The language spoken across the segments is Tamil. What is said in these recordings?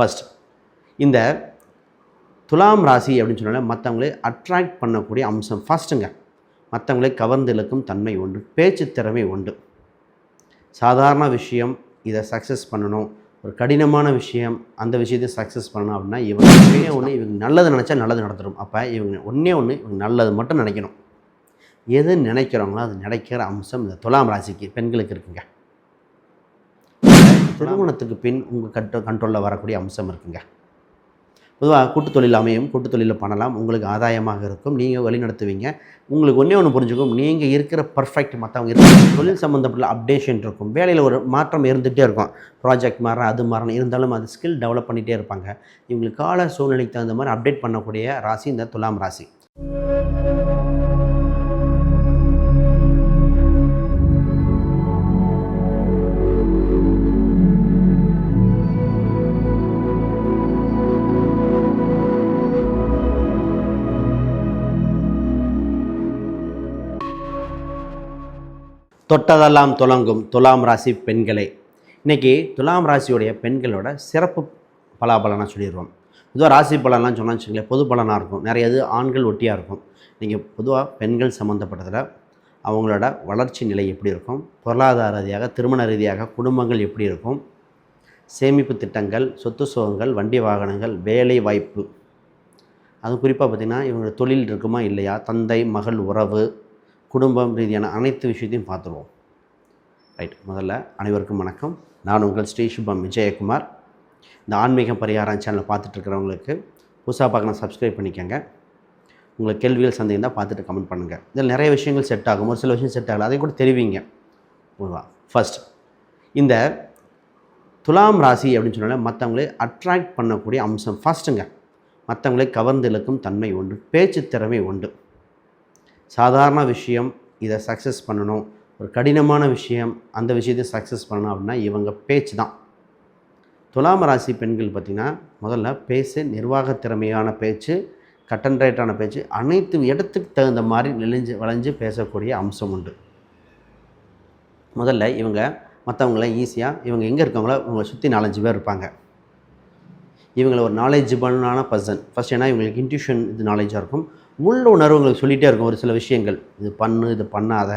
ஃபர்ஸ்ட் இந்த துலாம் ராசி அப்படின்னு சொன்னாலே மற்றவங்களை அட்ராக்ட் பண்ணக்கூடிய அம்சம். ஃபஸ்ட்டுங்க மற்றவங்களை கவர்ந்து இழுக்கும் தன்மை உண்டு பேச்சு திறமை உண்டு. சாதாரண விஷயம் இதை சக்ஸஸ் பண்ணணும். ஒரு கடினமான விஷயம் அந்த விஷயத்தை சக்ஸஸ் பண்ணணும் அப்படின்னா இவங்க ஒன்றே ஒன்று இவங்க நல்லது நினச்சா நல்லது நடந்துடும் அப்போ இவங்க ஒன்றே ஒன்று இவங்க நல்லது மட்டும் நினைக்கணும். எது நினைக்கிறாங்களோ அது நினைக்கிற அம்சம் இந்த துலாம் ராசிக்கு பெண்களுக்கு இருக்குங்க. திருமணத்துக்கு பின் உங்கள் கட்ட கண்ட்ரோலில் வரக்கூடிய அம்சம் இருக்குங்க. பொதுவாக கூட்டு தொழில் அமையும் கூட்டு தொழிலில் பண்ணலாம். உங்களுக்கு ஆதாயமாக இருக்கும். நீங்கள் வழிநடத்துவீங்க. உங்களுக்கு ஒன்றே ஒன்று புரிஞ்சுக்கும். நீங்கள் இருக்கிற பர்ஃபெக்ட் மற்றவங்க இருக்கிற தொழில் சம்மந்தப்பட்ட அப்டேஷன் இருக்கும். வேலையில் ஒரு மாற்றம் இருந்துகிட்டே இருக்கும். ப்ராஜெக்ட் மாற அது மாறணும் இருந்தாலும் அது ஸ்கில் டெவலப் பண்ணிகிட்டே இருப்பாங்க. இவங்களுக்கு கால சூழ்நிலைக்கு தகுந்த மாதிரி அப்டேட் பண்ணக்கூடிய ராசி இந்த துலாம் ராசி. தொட்டதெல்லாம் துலங்கும் துலாம் ராசி பெண்களே. இன்றைக்கி துலாம் ராசியுடைய பெண்களோட சிறப்பு பலாபலனாக சொல்லிடுவோம் பொதுவாக ராசி பலன்லாம் சொன்னால் வச்சுங்களேன் பொது பலனாக இருக்கும். நிறைய இது ஆண்கள் ஒட்டியாக இருக்கும். நீங்கள் பொதுவாக பெண்கள் சம்மந்தப்பட்டதில் அவங்களோட வளர்ச்சி நிலை எப்படி இருக்கும்? பொருளாதார ரீதியாக திருமண ரீதியாக குடும்பங்கள் எப்படி இருக்கும்? சேமிப்பு திட்டங்கள் சொத்து சுகங்கள் வண்டி வாகனங்கள் வேலை வாய்ப்பு. அது குறிப்பாக பார்த்திங்கன்னா இவங்களோட தொழில் இருக்குமா இல்லையா? தந்தை மகள் உறவு. குடும்பம் ரீதியான அனைத்து விஷயத்தையும் பார்த்துருவோம். ரைட் முதல்ல அனைவருக்கும் வணக்கம். நான் உங்கள் ஸ்ரீ சுபம் விஜயகுமார். இந்த ஆன்மீக பரிகாரம் சேனலை பார்த்துட்ருக்கிறவங்களுக்கு புதுசாக பார்க்கணும் சப்ஸ்கிரைப் பண்ணிக்கோங்க. உங்களுக்கு கேள்விகள் சந்தேகம் தான் பார்த்துட்டு கமெண்ட் பண்ணுங்கள் இதில் நிறைய விஷயங்கள் செட் ஆகும். ஒரு சில விஷயம் செட் ஆகல. அதையும் கூட தெரிவிங்க. ஓகேவா? ஃபர்ஸ்ட் இந்த துலாம் ராசி அப்படின்னு சொன்னாலே மற்றவங்களை அட்ராக்ட் பண்ணக்கூடிய அம்சம். ஃபஸ்ட்டுங்க மற்றவங்களை கவர்ந்து இழுக்கும் தன்மை உண்டு. பேச்சு திறமை உண்டு. சாதாரண விஷயம் இதை சக்ஸஸ் பண்ணணும். ஒரு கடினமான விஷயம் அந்த விஷயத்தை சக்ஸஸ் பண்ணணும் அப்படின்னா இவங்க பேச்சு தான். துலாம் ராசி பெண்கள் பார்த்திங்கன்னா முதல்ல பேசு நிர்வாக திறமையான பேச்சு கட்டன் ரைட்டான பேச்சு அனைத்து இடத்துக்கு தகுந்த மாதிரி நெளிஞ்சு வளைஞ்சு பேசக்கூடிய அம்சம் உண்டு. முதல்ல இவங்க மற்றவங்கள ஈஸியாக இவங்க எங்கே இருக்காங்களோ இவங்களை சுற்றி நாலஞ்சு பேர் இருப்பாங்க. இவங்களை ஒரு நாலேஜபிளான பர்சன் ஃபஸ்ட் ஏன்னா இவங்களுக்கு இன்ட்யூஷன் இது நாலேஜாக இருக்கும். உள் உணர்வு உங்களுக்கு சொல்லிகிட்டே இருக்கும் ஒரு சில விஷயங்கள். இது பண்ணு இது பண்ணாத.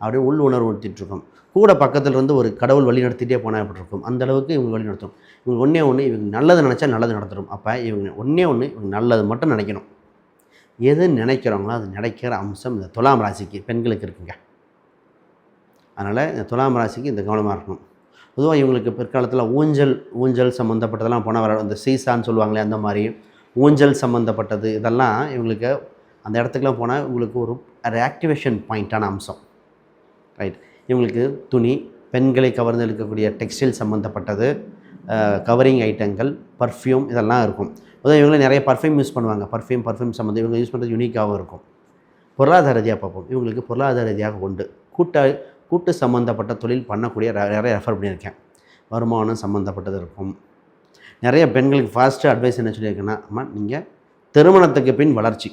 அப்படியே உள் உணர்வு நடத்திட்டுருக்கோம் கூட பக்கத்தில் இருந்து ஒரு கடவுள் வழி நடத்திட்டே போனால் எப்படி இருக்கும்? அந்த அளவுக்கு இவங்க வழி நடத்தும். இவங்க ஒன்றே ஒன்று இவங்க நல்லது நினச்சா நல்லது நடத்துடும் அப்போ இவங்க ஒன்றே ஒன்று இவங்க நல்லது மட்டும் நினைக்கணும். எது நினைக்கிறாங்களோ அது நினைக்கிற அம்சம் இந்த துலாம் ராசிக்கு பெண்களுக்கு இருக்குங்க. அதனால் இந்த துலாம் ராசிக்கு இந்த கவனமாக இருக்கணும். பொதுவாக இவங்களுக்கு பிற்காலத்தில் ஊஞ்சல் ஊஞ்சல் சம்மந்தப்பட்டதெல்லாம் போனால் வர இந்த சீசான்னு சொல்லுவாங்களே அந்த மாதிரி ஊஞ்சல் சம்மந்தப்பட்டது இதெல்லாம் இவங்களுக்கு அந்த இடத்துக்குலாம் போனால் இவங்களுக்கு ஒரு ஆக்டிவேஷன் பாயிண்ட்டான அம்சம். ரைட் இவங்களுக்கு துணி பெண்களை கவர்ந்து இருக்கக்கூடிய டெக்ஸ்டைல் சம்மந்தப்பட்டது கவரிங் ஐட்டங்கள் பர்ஃப்யூம் இதெல்லாம் இருக்கும். அதாவது இவங்களே நிறைய பர்ஃப்யூம் யூஸ் பண்ணுவாங்க. பர்ஃப்யூம் பர்ஃப்யூம் சம்மந்தம் இவங்க யூஸ் பண்ணுறது யூனிக்காகவும் இருக்கும். பொருளாதார ரீதியாக பார்ப்போம். இவங்களுக்கு பொருளாதார ரீதியாக உண்டு. கூட்ட கூட்டு சம்மந்தப்பட்ட தொழில் பண்ணக்கூடிய நிறைய ரெஃபர் பண்ணியிருக்கேன். வருமானம் சம்மந்தப்பட்டது இருக்கும். நிறைய பெண்களுக்கு ஃபாஸ்ட்டு அட்வைஸ் என்ன சொல்லியிருக்கேன்னா அம்மா நீங்கள் திருமணத்துக்கு பின் வளர்ச்சி.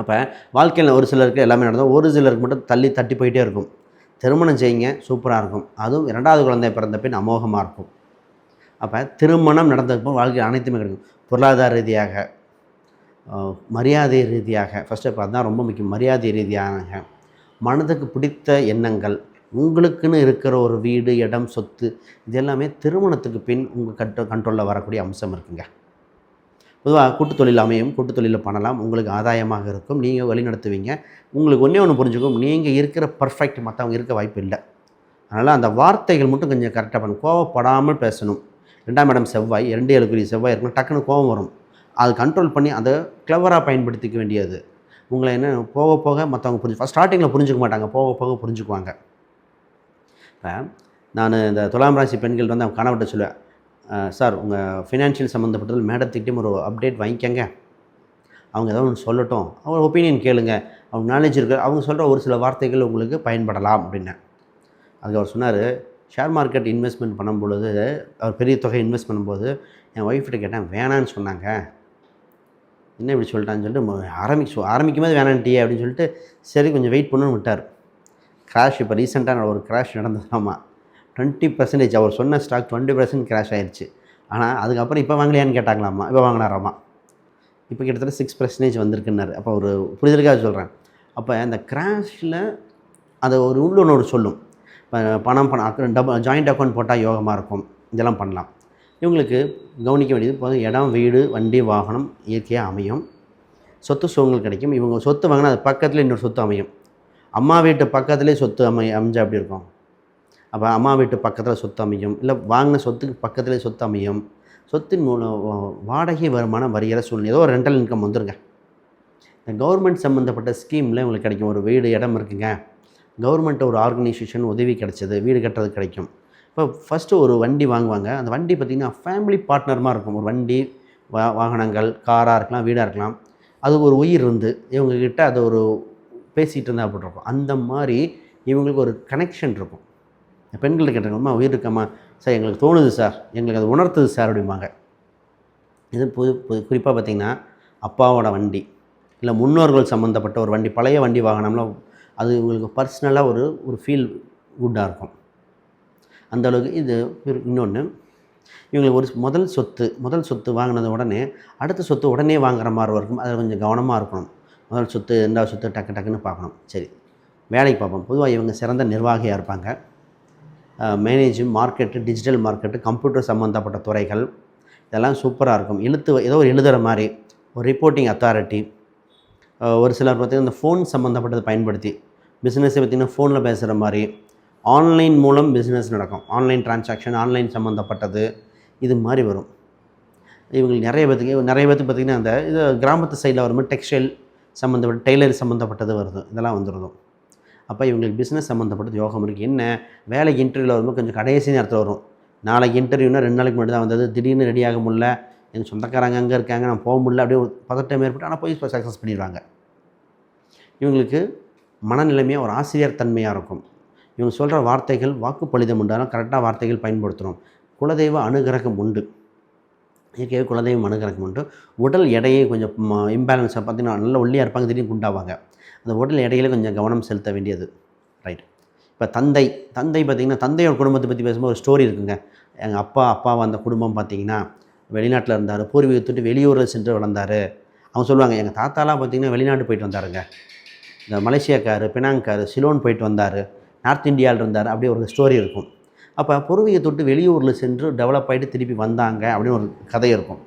அப்போ வாழ்க்கையில் ஒரு சிலருக்கு எல்லாமே நடந்தோம் ஒரு சிலருக்கு மட்டும் தள்ளி தட்டி போயிட்டே இருக்கும். திருமணம் செய்யுங்க சூப்பராக இருக்கும். அதுவும் இரண்டாவது குழந்தை பிறந்த பின் அமோகமாக இருக்கும். அப்போ திருமணம் நடந்ததுக்கு வாழ்க்கை அனைத்துமே கிடைக்கும். பொருளாதார ரீதியாக மரியாதை ரீதியாக ஃபஸ்ட்டு இப்போ அதுதான் ரொம்ப முக்கியம். மரியாதை ரீதியாக மனதுக்கு பிடித்த எண்ணங்கள் உங்களுக்குன்னு இருக்கிற ஒரு வீடு இடம் சொத்து இது எல்லாமே திருமணத்துக்கு பின் உங்கள் கட்ட கண்ட்ரோலில் வரக்கூடிய அம்சம் இருக்குங்க. பொதுவாக கூட்டு தொழில் அமையும் கூட்டு தொழிலில் பண்ணலாம். உங்களுக்கு ஆதாயமாக இருக்கும். நீங்கள் வழிநடத்துவீங்க. உங்களுக்கு ஒன்றே ஒன்று புரிஞ்சுக்கும். நீங்கள் இருக்கிற பர்ஃபெக்ட் மற்றவங்க இருக்க வாய்ப்பு இல்லை. அதனால் அந்த வார்த்தைகள் மட்டும் கொஞ்சம் கரெக்டாக பண்ணணும் கோவப்படாமல் பேசணும். ரெண்டாம் இடம் செவ்வாய். இரண்டு ஏழுக்குரிய செவ்வாய் இருக்கணும் டக்குன்னு கோவம் வரும். அது கண்ட்ரோல் பண்ணி அதை கிளவராக பயன்படுத்திக்க வேண்டியது. உங்களை என்ன போக போக மற்றவங்க புரிஞ்சு ஸ்டார்டிங்கில் புரிஞ்சுக்க மாட்டாங்க. போக போக புரிஞ்சுக்குவாங்க. இப்போ நான் இந்த துலாம் ராசி பெண்கள் வந்து அவங்க கணவர்கிட்ட சொல்லுவேன் சார் உங்கள் ஃபினான்ஷியல் சம்மந்தப்பட்டதில் மேடத்துக்கிட்டே ஒரு அப்டேட் வாங்கிக்கங்க. அவங்க ஏதாவது ஒன்று சொல்லட்டும். அவங்க ஒப்பீனியன் கேளுங்க. அவங்க நாலேஜ் இருக்கு. அவங்க சொல்கிற ஒரு சில வார்த்தைகள் உங்களுக்கு பயன்படலாம் அப்படின்னேன். அதுக்கு அவர் சொன்னார் ஷேர் மார்க்கெட் இன்வெஸ்ட்மெண்ட் பண்ணும்பொழுது அவர் பெரிய தொகை இன்வெஸ்ட் பண்ணும்போது என் ஒய்ஃப்கிட்ட கேட்டேன் வேணான்னு சொன்னாங்க. என்ன இப்படி சொல்லிட்டான்னு சொல்லிட்டு ஆரம்பிச்சு ஆரம்பிக்கும்போது ஆரம்பிக்கும் போது வேணான்ட்டியே அப்படின்னு சொல்லிட்டு சரி கொஞ்சம் வெயிட் பண்ணுன்னு விட்டார். கிராஷ் இப்போ ரீசெண்டாக ஒரு கிராஷ் நடந்ததாமா டுவெண்ட்டி பர்சன்டேஜ் அவர் சொன்ன ஸ்டாக் டுவெண்ட்டி பர்சன்ட் கிராஷ் ஆயிடுச்சு ஆனால் அதுக்கப்புறம் இப்போ வாங்கலையான்னு கேட்டாங்களாம்மா இப்போ வாங்கினாராம்மா இப்போ கிட்டத்தட்ட சிக்ஸ் பர்சன்டேஜ் வந்திருக்குன்னாரு. அப்போ ஒரு புரிதலுக்காக சொல்கிறேன் அப்போ அந்த கிராஷில் அது ஒரு உள்ளொன்று சொல்லும். இப்போ பணம் பணம் அக்கௌண்ட் டபுள் ஜாயிண்ட் அக்கௌண்ட் போட்டால் யோகமாக இருக்கும். இதெல்லாம் பண்ணலாம். இவங்களுக்கு கவனிக்க வேண்டியது இப்போ இடம் வீடு வண்டி வாகனம் இயற்கையாக அமையும். சொத்து சுகங்கள் கிடைக்கும். இவங்க சொத்து வாங்கினா அது பக்கத்தில் இன்னொரு சொத்து அமையும். அம்மா வீட்டு பக்கத்துலேயே சொத்து அமை அமைஞ்சா அப்படி இருக்கும்? அப்போ அம்மா வீட்டு பக்கத்தில் சொத்து அமையும். இல்லை வாங்கின சொத்துக்கு பக்கத்துலேயே சொத்து அமையும். சொத்தின் மூலம் வாடகை வருமானம் வருகிற சூழ்நிலை. ஏதோ ஒரு ரெண்டல் இன்கம் வந்துருங்க. இந்த கவர்மெண்ட் சம்மந்தப்பட்ட ஸ்கீமில் உங்களுக்கு கிடைக்கும். ஒரு வீடு இடம் இருக்குங்க. கவர்மெண்ட் ஒரு ஆர்கனைசேஷன் உதவி கிடைச்சது. வீடு கட்டுறது கிடைக்கும். இப்போ ஃபஸ்ட்டு ஒரு வண்டி வாங்குவாங்க. அந்த வண்டி பார்த்திங்கன்னா ஃபேமிலி பார்ட்னர்மாக இருக்கும். ஒரு வண்டி வா வாகனங்கள் காராக இருக்கலாம் வீடாக இருக்கலாம். அது ஒரு உயிர் இருந்து. இவங்கக்கிட்ட அது ஒரு பேசிகிட்டு இருந்தால் அப்படி இருக்கும். அந்த மாதிரி இவங்களுக்கு ஒரு கனெக்ஷன் இருக்கும். பெண்கள் கேட்டாங்கம்மா உயிர் இருக்கம்மா. சார் எங்களுக்கு தோணுது சார். எங்களுக்கு அது உணர்த்துது சார் அப்படிம்பாங்க. இது புது புது குறிப்பாக பார்த்திங்கன்னா அப்பாவோட வண்டி. இல்லை முன்னோர்கள் சம்மந்தப்பட்ட ஒரு வண்டி பழைய வண்டி வாகனம்லாம் அது இவங்களுக்கு பர்சனலாக ஒரு ஒரு ஃபீல் குட்டாக இருக்கும். அந்த அளவுக்கு இது இன்னொன்று இவங்களுக்கு ஒரு முதல் சொத்து முதல் சொத்து வாங்கினது உடனே அடுத்த சொத்து உடனே வாங்குற மாதிரி இருக்கும். அதில் கொஞ்சம் கவனமாக இருக்கணும். முதல் சொத்து ரெண்டாவது சொத்து டக்கு டக்குன்னு பார்க்கணும். சரி. வேலைக்கு பார்ப்போம். பொதுவாக இவங்க சிறந்த நிர்வாகியாக இருப்பாங்க. Managing market digital market computer சம்மந்தப்பட்ட துறைகள் இதெல்லாம் சூப்பராக இருக்கும். எழுத்து ஏதோ ஒரு எழுதுகிற மாதிரி ஒரு ரிப்போர்ட்டிங் அத்தாரிட்டி ஒரு சிலர் பார்த்திங்கன்னா இந்த ஃபோன் சம்மந்தப்பட்டதை பயன்படுத்தி பிஸ்னஸை பார்த்திங்கன்னா ஃபோனில் பேசுகிற மாதிரி ஆன்லைன் மூலம் பிஸ்னஸ் நடக்கும். ஆன்லைன் டிரான்சாக்ஷன் ஆன்லைன் சம்மந்தப்பட்டது இது மாதிரி வரும். இவங்களுக்கு நிறைய பேத்துக்கு நிறைய பேத்துக்கு பார்த்திங்கன்னா அந்த இது கிராமத்து சைடில் வரும்போது டெக்ஸ்டைல் சம்மந்தப்பட்ட டெய்லர் சம்மந்தப்பட்டது வருது. இதெல்லாம் வந்துடும் அப்போ இவங்களுக்கு பிஸ்னஸ் சம்மந்தப்பட்டது யோகம் இருக்குது என்ன? வேலைக்கு இன்டர்வியூவில் வரும்போது கொஞ்சம் கடைசி நேரத்தில் வரும். நாளைக்கு இன்டர்வியூனா ரெண்டு நாளைக்கு முன்னாடி தான் வந்தது. திடீர்னு ரெடி ஆக முடியல. எங்கள் சொந்தக்காரங்க அங்கே இருக்காங்க. நான் போக முடியல. அப்படியே ஒரு பதட்டம் ஏற்பட்டு ஆனால் போய் சக்ஸஸ் பண்ணிடுவாங்க. இவங்களுக்கு மனநிலைமையாக ஒரு ஆசிரியர் தன்மையாக இருக்கும். இவங்க சொல்கிற வார்த்தைகள் வாக்குப்பளிதம் உண்டாலும் கரெக்டாக வார்த்தைகள் பயன்படுத்தணும். குலதெய்வ அனுகிரகம் உண்டு. இயற்கையாக குழந்தையும் அனுகிரகம் மட்டும் உடல் எடையை கொஞ்சம் இம்பேலன்ஸாக பார்த்தீங்கன்னா நல்ல ஒல்லியாக இருப்பாங்க திடீர்னு குண்டாவாங்க. அந்த உடல் எடையில கொஞ்சம் கவனம் செலுத்த வேண்டியது. ரைட் இப்போ தந்தை தந்தை பார்த்திங்கன்னா தந்தையோட குடும்பத்தை பற்றி பேசும்போது ஒரு ஸ்டோரி இருக்குங்க. எங்கள் அப்பா அப்பாவை அந்த குடும்பம் பார்த்திங்கன்னா வெளிநாட்டில் இருந்தார் பூர்வீகத்துட்டு வெளியூரில் சென்று வளர்ந்தார். அவங்க சொல்லுவாங்க எங்கள் தாத்தாலாம் பார்த்திங்கன்னா வெளிநாட்டு போயிட்டு வந்தாருங்க. இந்த மலேசியாக்காரு பினாங்காரு சிலோன் போயிட்டு வந்தார். நார்த் இந்தியாவில் இருந்தார். அப்படி ஒரு ஸ்டோரி இருக்கும். அப்போ பூர்வீக தொட்டு வெளியூரில் சென்று டெவலப் ஆகிட்டு திருப்பி வந்தாங்க அப்படின்னு ஒரு கதை இருக்கும்.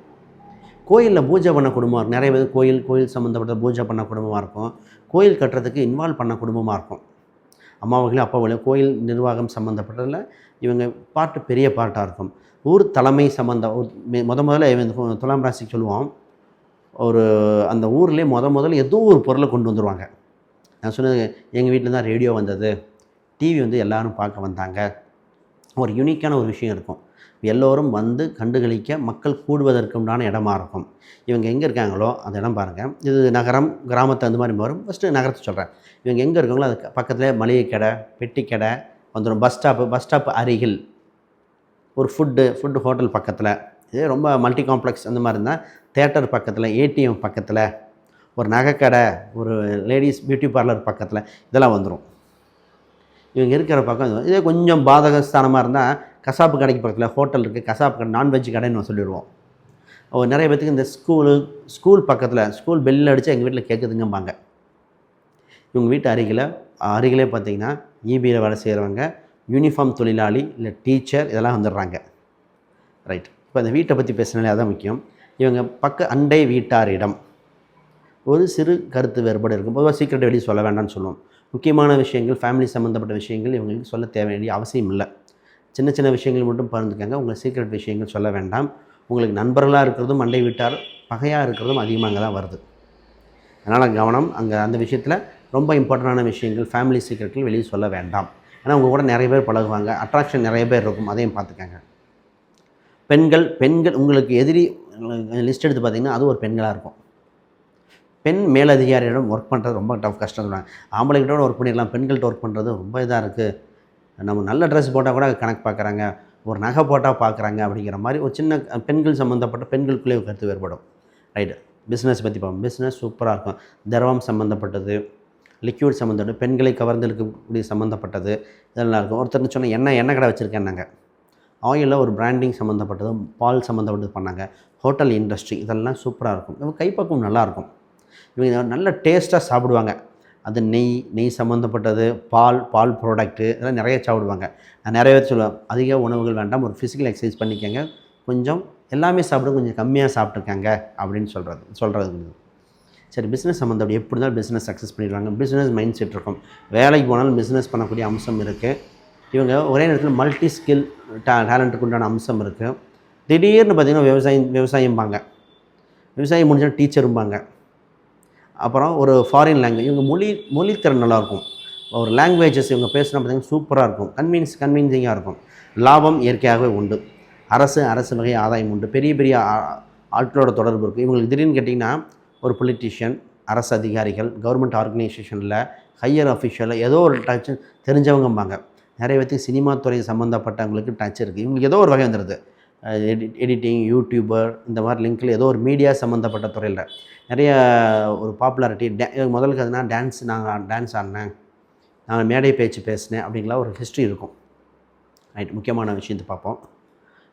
கோயிலில் பூஜை பண்ண குடும்பம் இருக்கும். நிறைய பேர் கோயில் கோயில் சம்மந்தப்பட்ட பூஜை பண்ண குடும்பமாக இருக்கும். கோயில் கட்டுறதுக்கு இன்வால்வ் பண்ண குடும்பமாக இருக்கும். அம்மாவர்களையும் அப்பாவர்களையும் கோயில் நிர்வாகம் சம்மந்தப்பட்டதில் இவங்க பாட்டு பெரிய பாட்டாக இருக்கும். ஊர் தலைமை சம்மந்தம் முத முதல்ல துலாம் ராசிக்கு சொல்லுவோம் ஒரு அந்த ஊர்லேயே முத முதல்ல ஏதோ ஒரு பொருளை கொண்டு வந்துருவாங்க. நான் சொன்னது எங்கள் வீட்டில் தான் ரேடியோ வந்தது. டிவி வந்து எல்லாரும் பார்க்க வந்தாங்க. ஒரு யூனிக்கான ஒரு விஷயம் இருக்கும். எல்லோரும் வந்து கண்டுகளிக்க மக்கள் கூடுவதற்கு உண்டான இடமா இருக்கும். இவங்க எங்கே இருக்காங்களோ அந்த இடம் பாருங்கள் இது நகரம் கிராமத்து அந்த மாதிரி வரும். ஃபஸ்ட்டு நகரத்தை சொல்கிறேன் இவங்க எங்கே இருக்காங்களோ அதுக்கு பக்கத்தில் மளிகை கடை பெட்டி கடை வந்துடும் பஸ் ஸ்டாப்பு பஸ் ஸ்டாப் அருகில் ஒரு ஃபுட்டு ஃபுட்டு ஹோட்டல் பக்கத்தில். இதே ரொம்ப மல்டி காம்ப்ளெக்ஸ் அந்த மாதிரி இருந்தால் தேட்டர் பக்கத்தில் ஏடிஎம் பக்கத்தில் ஒரு நகைக்கடை ஒரு லேடிஸ் பியூட்டி பார்லர் பக்கத்தில் இதெல்லாம் வந்துடும் இவங்க இருக்கிற பக்கம் இதே கொஞ்சம் பாதகஸ்தானமாக இருந்தால் கசாப்பு கடைக்கு பக்கத்தில் ஹோட்டல் இருக்குது கசாப்பு கடை நான்வெஜ் கடைன்னு நம்ம சொல்லிடுவோம். ஓ நிறைய பேத்துக்கு இந்த ஸ்கூலு ஸ்கூல் பக்கத்தில் ஸ்கூல் பெல் அடித்து எங்கள் வீட்டில் கேட்குதுங்கம்பாங்க இவங்க வீட்டு அருகில் அருகிலே பார்த்தீங்கன்னா இபியில் வேலை செய்கிறவங்க யூனிஃபார்ம் தொழிலாளி இல்லை டீச்சர் இதெல்லாம் வந்துடுறாங்க. ரைட் இப்போ அந்த வீட்டை பற்றி பேசினாலே அதான் முக்கியம். இவங்க பக்க அண்டை வீட்டாரிடம் ஒரு சிறு கருத்து வேறுபாடு இருக்கும். பொதுவாக சீக்கிரட் வெளியே சொல்ல வேண்டாம்னு சொல்லுவோம். முக்கியமான விஷயங்கள் ஃபேமிலி சம்மந்தப்பட்ட விஷயங்கள் இவங்களுக்கு சொல்ல தேவை வேண்டிய அவசியம் இல்லை. சின்ன சின்ன விஷயங்கள் மட்டும் பகிர்ந்துக்கங்க. உங்கள் சீக்ரெட் விஷயங்கள் சொல்ல வேண்டாம். உங்களுக்கு நண்பர்களாக இருக்கிறதும் அண்டை வீட்டார் பகையாக இருக்கிறதும் அதிகமாக அங்கே தான் வருது. அதனால் கவனம் அங்கே அந்த விஷயத்தில் ரொம்ப இம்பார்ட்டண்டான விஷயங்கள் ஃபேமிலி சீக்ரெட்டில் வெளியே சொல்ல வேண்டாம். ஏன்னா உங்கள் கூட நிறைய பேர் பழகுவாங்க. அட்ராக்ஷன் நிறைய பேர் இருக்கும். அதையும் பார்த்துக்கங்க. பெண்கள் பெண்கள் உங்களுக்கு எதிரி லிஸ்ட் எடுத்து பார்த்தீங்கன்னா அது ஒரு பெண்களாக இருக்கும். பெண் மேலதிகாரியிடம் ஒர்க் பண்ணுறது ரொம்ப டஃப் கஷ்டம் சொல்கிறாங்க ஆம்பளைகிட்ட ஒர்க் பண்ணிடலாம் பெண்கள்கிட்ட ஒர்க் பண்ணுறது ரொம்ப இதாக இருக்குது நம்ம நல்ல ட்ரெஸ் போட்டால் கூட கணக்கு பார்க்குறாங்க ஒரு நகை போட்டால் பார்க்குறாங்க அப்படிங்கிற மாதிரி ஒரு சின்ன பெண்கள் சம்மந்தப்பட்ட பெண்களுக்குள்ளேயே ஒரு கருத்து வேறுபடும். ரைட்டு பிஸ்னஸ் பற்றி பார்ப்போம். பிஸ்னஸ் சூப்பராக இருக்கும். திரவம் சம்மந்தப்பட்டது லிக்யூட் சம்மந்தப்பட்ட பெண்களை கவர்ந்து இருக்கக்கூடிய சம்மந்தப்பட்டது இதெல்லாம் இருக்கும். ஒருத்தர் சொன்னால் எண்ணெய் எண்ணெய் கடை வச்சுருக்கேன் நாங்கள் ஆயிலில் ஒரு பிராண்டிங் சம்மந்தப்பட்டது பால் சம்மந்தப்பட்டது பண்ணாங்க. ஹோட்டல் இண்டஸ்ட்ரி இதெல்லாம் சூப்பராக இருக்கும். இவங்க கைப்பக்குவம் நல்லாயிருக்கும் இவங்க நல்ல டேஸ்ட்டாக சாப்பிடுவாங்க. அது நெய் நெய் சம்மந்தப்பட்டது பால் பால் ப்ராடக்ட்டு இதெல்லாம் நிறைய சாப்பிடுவாங்க. நான் நிறைய பேர் சொல்லுவேன் அதிக உணவுகள் வேண்டாம் ஒரு ஃபிசிக்கல் எக்ஸசைஸ் பண்ணிக்கங்க. கொஞ்சம் எல்லாமே சாப்பிட கொஞ்சம் கம்மியாக சாப்பிட்ருக்காங்க அப்படின்னு சொல்கிறது சொல்கிறது சரி பிஸ்னஸ் சம்மந்தம் எப்படி இருந்தாலும் பிஸ்னஸ் சக்ஸஸ் பண்ணிடுவாங்க பிஸ்னஸ் மைண்ட் செட் இருக்கும். வேலைக்கு போனாலும் பிஸ்னஸ் பண்ணக்கூடிய அம்சம் இருக்குது இவங்க ஒரே நேரத்தில் மல்டி ஸ்கில் டே டேலண்ட்டுக்கு உண்டான அம்சம் இருக்குது திடீர்னு பார்த்திங்கன்னா விவசாயம் விவசாயம்பாங்க. விவசாயம் முடிஞ்சால் டீச்சரும்பாங்க அப்புறம் ஒரு ஃபாரின் லாங்குவேஜ் இவங்க மொழி மொழித்திறன் நல்லாயிருக்கும். ஒரு லாங்குவேஜஸ் இவங்க பேசுனா பார்த்திங்கன்னா சூப்பராக இருக்கும். கன்வீன்ஸ் கன்வீன்சிங்காக இருக்கும். லாபம் இயற்கையாகவே உண்டு. அரசு அரசு வகை ஆதாயம் உண்டு. பெரிய பெரிய ஆட்களோட தொடர்பு இருக்குது இவங்களுக்கு திடீர்னு கேட்டிங்கன்னா ஒரு பொலிட்டிஷியன் அரசு அதிகாரிகள் கவர்மெண்ட் ஆர்கனைசேஷனில் ஹையர் அஃபிஷியலில் ஏதோ ஒரு டச் தெரிஞ்சவங்கம்பாங்க நிறைய பேர்த்துக்கு சினிமா துறை சம்மந்தப்பட்டவங்களுக்கு டச் இருக்குது இவங்களுக்கு ஏதோ ஒரு வகை வந்துடுது எடிட்டிங் யூடியூபர் இந்த மாதிரி லிங்க்கில் ஏதோ ஒரு மீடியா சம்மந்தப்பட்ட துறையில். நிறைய ஒரு பாப்புலாரிட்டி டே முதலுக்கு அதுனா டான்ஸ் நாங்கள் டான்ஸ் ஆடினேன். நான் மேடை பேச்சு பேசினேன் அப்படிங்களா ஒரு ஹிஸ்ட்ரி இருக்கும். ரைட் முக்கியமான விஷயத்தை பார்ப்போம்.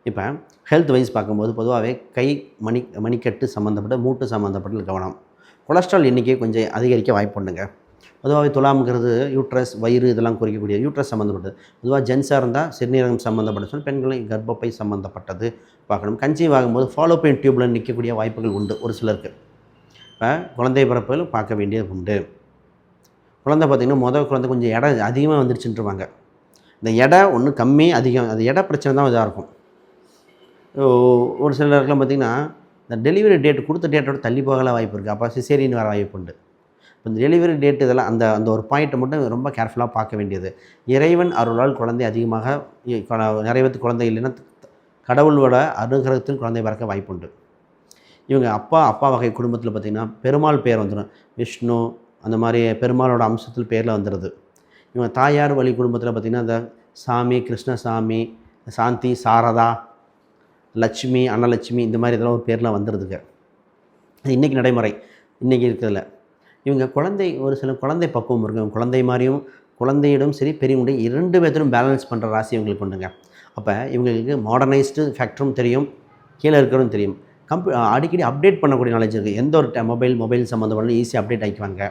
இப்போ ஹெல்த் வைஸ் பார்க்கும்போது பொதுவாகவே கை மணி மணிக்கட்டு சம்மந்தப்பட்ட மூட்டு சம்மந்தப்பட்ட கவனம். கொலஸ்ட்ரால் எண்ணிக்கை கொஞ்சம் அதிகரிக்க வாய்ப்புண்டுங்க. பொதுவாகவே துலாம்ங்கிறது யூட்ரஸ் வயிறு இதெல்லாம் குறிக்கக்கூடிய யூட்ரஸ் சம்மந்தப்பட்டது பொதுவாக ஜென்ஸாக இருந்தால் சிறுநீரகம் சம்மந்தப்பட்ட சொல் பெண்களும் கர்ப்பப்பை சம்மந்தப்பட்டது பார்க்கணும். கன்சீவ் ஆகும்போது ஃபாலோ பெயின் டியூப்பில் நிற்கக்கூடிய வாய்ப்புகள் உண்டு ஒரு சிலருக்கு. இப்போ குழந்தை பிறப்பில் பார்க்க வேண்டியது உண்டு. குழந்தை பார்த்திங்கன்னா முதல் குழந்தை கொஞ்சம் எடை அதிகமாக வந்துருச்சுன்ட்டுருவாங்க இந்த எடை ஒன்று கம்மி அதிகம் அது எடை பிரச்சனை தான் இதாக இருக்கும். ஒரு சிலருக்குலாம் பார்த்திங்கன்னா இந்த டெலிவரி டேட் கொடுத்த டேட்டோட தள்ளி போகலாம் வாய்ப்பு இருக்குது அப்போ சிசேரின்னு வர வாய்ப்பு உண்டு. இந்த டெலிவரி டேட் இதெல்லாம் அந்த அந்த ஒரு பாயிண்ட்டை மட்டும் ரொம்ப கேர்ஃபுல்லாக பார்க்க வேண்டியது. இறைவன் அருளால் குழந்தை அதிகமாக இ- குழந்தை இல்லைன்னா கடவுளோட அனுகிரகத்தில் குழந்தை பிறக்க வாய்ப்புண்டு. இவங்க அப்பா அப்பா வகை குடும்பத்தில் பார்த்திங்கன்னா பெருமாள் பேர் வந்துடும் விஷ்ணு அந்த மாதிரி பெருமாளோட அம்சத்தில் பேரில் வந்துடுது இவங்க தாயார் வழி குடும்பத்தில் பார்த்திங்கன்னா இந்த சாமி கிருஷ்ணசாமி சாந்தி சாரதா லட்சுமி அன்னலட்சுமி இந்த மாதிரி இதெல்லாம் ஒரு பேரில் வந்துடுதுங்க இன்றைக்கி நடைமுறை. இன்றைக்கி இருக்கிறதுல. இவங்க குழந்தை ஒரு சில குழந்தை பக்குவம் இருக்கும் குழந்தை மாதிரியும் குழந்தையிடம் சரி பெரியவங்களும் இரண்டு பேர்த்திலும் பேலன்ஸ் பண்ணுற ராசி இவங்களுக்கு உண்டுங்க. அப்போ இவங்களுக்கு மாடர்னைஸ்டு ஃபேக்டரும் தெரியும் கீழே இருக்கிறதும் தெரியும். கம்ப் அடிக்கடி அப்டேட் பண்ணக்கூடிய நாலேஜ் இருக்குது எந்த ஒரு மொபைல் மொபைல் சம்மந்தப்பட்ட ஈஸியாக அப்டேட் ஆகிக்குவாங்க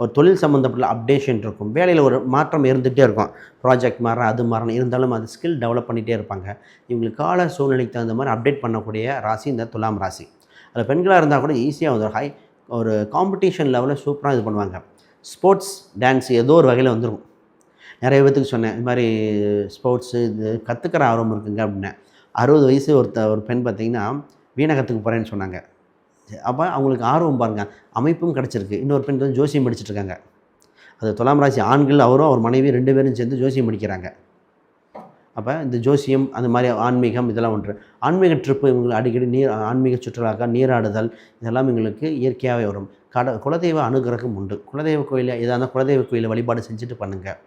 ஒரு தொழில் சம்மந்தப்பட்ட அப்டேஷன் இருக்கும். வேலையில் ஒரு மாற்றம் இருந்துகிட்டே இருக்கும். ப்ராஜெக்ட் மாற அது மாறணும் இருந்தாலும் அது ஸ்கில் டெவலப் பண்ணிகிட்டே இருப்பாங்க. இவங்களுக்கு கால சூழ்நிலைக்கு தகுந்த மாதிரி அப்டேட் பண்ணக்கூடிய ராசி இந்த துலாம் ராசி. அதில் பெண்களாக இருந்தால் கூட ஈஸியாக வந்து ஹை ஒரு காம்படிஷன் லெவலில் சூப்பராக இது பண்ணுவாங்க. ஸ்போர்ட்ஸ் டான்ஸ் ஏதோ ஒரு வகையில் வந்துடும் நிறைய பேத்துக்கு சொன்னேன் இது மாதிரி ஸ்போர்ட்ஸு இது கற்றுக்கிற ஆர்வம் இருக்குங்க அப்படின்னேன் அறுபது வயசு ஒருத்த ஒரு பெண் பார்த்தீங்கன்னா வீணை கற்றுக்க போகிறேன்னு சொன்னாங்க. அப்போ அவங்களுக்கு ஆர்வம் பாருங்கள் அமைப்பும் கிடச்சிருக்கு. இன்னொரு பெண் வந்து ஜோசியம் படிச்சுட்ருக்காங்க அது துலாம் ராசி ஆண்கள் அவரும் அவர் மனைவி ரெண்டு பேரும் சேர்ந்து ஜோசியம் படிக்கிறாங்க. அப்போ இந்த ஜோசியம் அந்த மாதிரி ஆன்மீகம் இதெல்லாம் ஒன்று. ஆன்மீக ட்ரிப்பு இவங்களுக்கு அடிக்கடி நீர் ஆன்மீக சுற்றுலாக்கா நீராடுதல் இதெல்லாம் எங்களுக்கு இயற்கையாகவே வரும். கட குலதெய்வ அனுகிரகம் உண்டு. குலதெய்வ கோயிலில் இதாக இருந்தால் குலதெய்வ கோயிலை வழிபாடு செஞ்சுட்டு பண்ணுங்கள்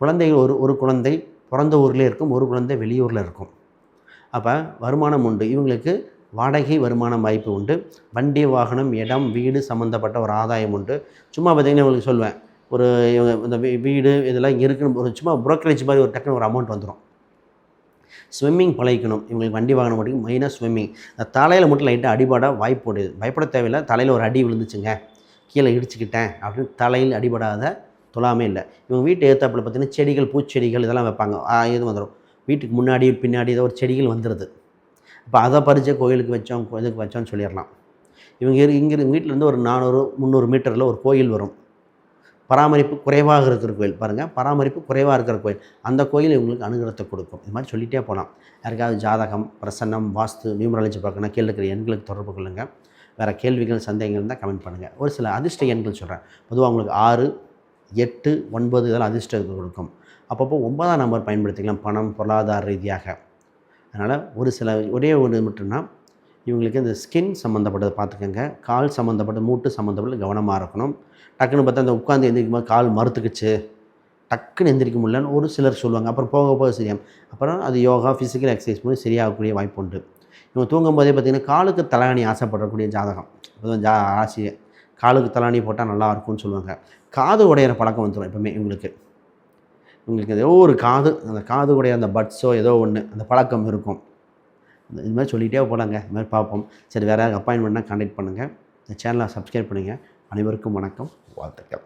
குழந்தைகள் ஒரு ஒரு குழந்தை பிறந்த ஊர்லேயே இருக்கும் ஒரு குழந்தை வெளியூரில் இருக்கும். அப்போ வருமானம் உண்டு. இவங்களுக்கு வாடகை வருமானம் வாய்ப்பு உண்டு. வண்டி வாகனம் இடம் வீடு சம்மந்தப்பட்ட ஒரு ஆதாயம் உண்டு. சும்மா பார்த்தீங்கன்னா உங்களுக்கு சொல்லுவேன். ஒரு இந்த வீடு இதெல்லாம் இருக்குன்னு ஒரு சும்மா புரோக்கரேஜ் மாதிரி ஒரு டக்குனு ஒரு அமௌண்ட் வந்துடும் ஸ்விம்மிங் பழகிக்கணும். இவங்களுக்கு வண்டி வாகனம் மட்டும் மெயினாக ஸ்விம்மிங் தலையில் மட்டும் லைட்டாக அடிபட வாய்ப்பு பயப்பட தேவையில்லை. தலையில் ஒரு அடி விழுந்துச்சுங்க. கீழே இடிச்சுக்கிட்டேன் அப்படின்னு தலையில் அடிபடாத துலாமே இல்லை. இவங்க வீட்டு ஏத்தாப்பில் பார்த்தீங்கன்னா செடிகள் பூச்செடிகள் இதெல்லாம் வைப்பாங்க. இது வந்துடும். வீட்டுக்கு முன்னாடி பின்னாடி ஏதோ ஒரு செடிகள் வந்துடுது இப்போ அதை பறித்து கோயிலுக்கு வச்சோம் கோயிலுக்கு இதுக்கு வச்சோம்னு சொல்லிடலாம். இவங்க இரு- இங்கே வீட்டிலேருந்து ஒரு நானூறு முந்நூறு மீட்டரில் ஒரு கோயில் வரும். பராமரிப்பு குறைவாக இருக்கிற கோயில் பாருங்கள் பராமரிப்பு குறைவாக இருக்கிற கோயில். அந்த கோயில் இவங்களுக்கு அனுகிரகத்தை கொடுக்கும். இது மாதிரி சொல்லிகிட்டே போகலாம் யாருக்காவது ஜாதகம் பிரசன்னம் வாஸ்து நியூமராலஜி பார்க்கணும் கீழே இருக்கிற எண்களுக்கு தொடர்பு கொள்ளுங்கள் வேறு கேள்விகள் சந்தேகங்கள் இருந்தால் கமெண்ட் பண்ணுங்கள் ஒரு சில அதிர்ஷ்ட எண்கள் சொல்கிறேன் பொதுவாக உங்களுக்கு ஆறு எட்டு ஒன்பது இதெல்லாம் அதிர்ஷ்டத்தை கொடுக்கும். அப்பப்போ ஒன்பதாம் நம்பர் பயன்படுத்திக்கலாம். பணம் பொருளாதார ரீதியாக. அதனால் ஒரு சில ஒரே ஒன்று மட்டும்னா இவங்களுக்கு இந்த ஸ்கின் சம்மந்தப்பட்டதை பார்த்துக்கோங்க. கால் சம்மந்தப்பட்ட மூட்டு சம்மந்தப்பட்ட கவனமாக இருக்கணும். டக்குன்னு பார்த்தா அந்த உட்காந்து எந்திரிக்கும் போது கால் மறுத்துக்குச்சு. டக்குன்னு எந்திரிக்க முடியலன்னு ஒரு சிலர் சொல்லுவாங்க. அப்புறம் போக போக சரியாகும் அப்புறம் அது யோகா ஃபிசிக்கல் எக்ஸசைஸ் மூலம் சரியாகக்கூடிய வாய்ப்பு உண்டு. இவங்க தூங்கும் போதே பார்த்திங்கன்னா காலுக்கு தலாணி ஆசைப்படக்கூடிய ஜாதகம். அதுவும் ஜா ஆசை காலுக்கு தலாணி போட்டால் நல்லா இருக்கும்னு சொல்லுவாங்க. காது உடையிற பழக்கம் வந்துடும் எப்பவுமே இவங்களுக்கு. இவங்களுக்கு ஏதோ ஒரு காது அந்த காது உடைய அந்த பட்ஸோ ஏதோ ஒன்று அந்த பழக்கம் இருக்கும். இது மாதிரி சொல்லிகிட்டே போகலாங்க இது மாதிரி பார்ப்போம். சரி வேறு யாராவது அப்பாயின்மெண்ட்னா கான்டாக்ட் பண்ணுங்கள் இந்த சேனலை சப்ஸ்கிரைப் பண்ணுங்கள் அனைவருக்கும் வணக்கம். வாழ்த்துக்கள்.